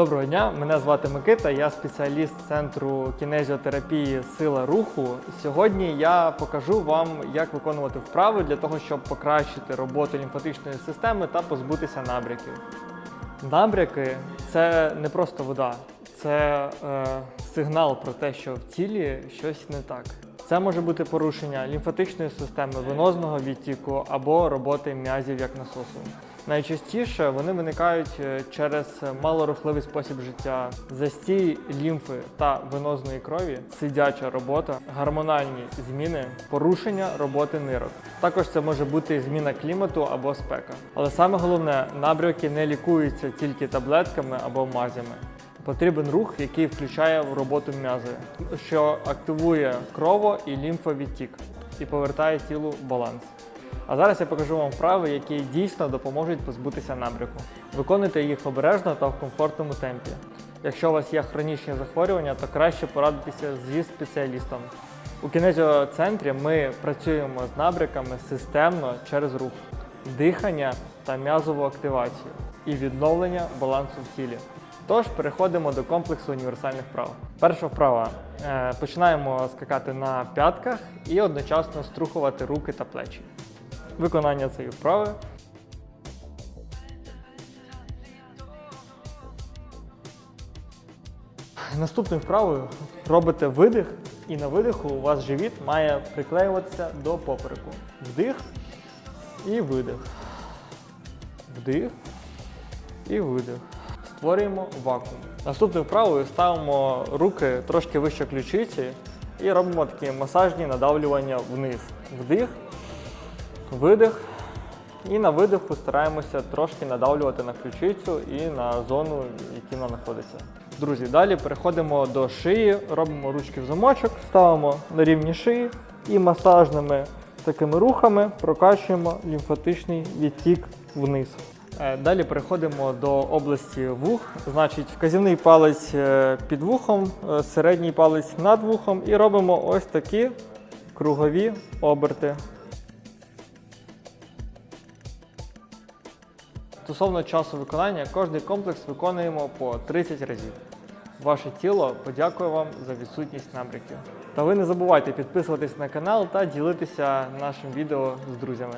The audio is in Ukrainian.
Доброго дня, мене звати Микита, я спеціаліст центру кінезіотерапії Сила руху. Сьогодні я покажу вам, як виконувати вправи для того, щоб покращити роботу лімфатичної системи та позбутися набряків. Набряки це не просто вода, це е, сигнал про те, що в тілі щось не так. Це може бути порушення лімфатичної системи, венозного відтіку або роботи м'язів як насосу. Найчастіше вони виникають е, через малорухливий спосіб життя, застій лімфи та венозної крові, сидяча робота, гормональні зміни, порушення роботи нирок. Також це може бути зміна клімату або спека. Але саме головне, набряки не лікуються тільки таблетками або мазями. Потрібен рух, який включає в роботу м'язи, що активує крово і лімфовідтік і повертає тілу баланс. А зараз я покажу вам вправи, які дійсно допоможуть позбутися набряку. Виконуйте їх обережно та в комфортному темпі. Якщо у вас є хронічні захворювання, то краще порадитися зі спеціалістом. У кінезіоцентрі ми працюємо з набряками системно через рух, дихання та м'язову активацію і відновлення балансу в тілі. Тож переходимо до комплексу універсальних вправ. Перша вправа. Е, Починаємо скакати на п'ятках і одночасно струхувати руки та плечі. Виконання цієї вправи. Наступною вправою робите видих, і на видиху у вас живіт має приклеюватися до попереку. Вдих і видих. Вдих і видих. Створюємо вакуум. Наступною вправою ставимо руки трошки вище ключиці і робимо такі масажні надавлювання вниз. Вдих, видих. І на видиху стараємося трошки надавлювати на ключицю і на зону, в вона знаходиться. Друзі, далі переходимо до шиї, робимо ручки в замочок, ставимо на рівні шиї і масажними такими рухами прокачуємо лімфатичний відтік вниз. Е, Далі переходимо до області вух, значить вказівний палець е, під вухом, е, середній палець над вухом і робимо ось такі кругові оберти. Стосовно часу виконання, кожний комплекс виконуємо по 30 разів. Ваше тіло подякує вам за відсутність набриків. Та ви не забувайте підписуватись на канал та ділитися нашим відео з друзями.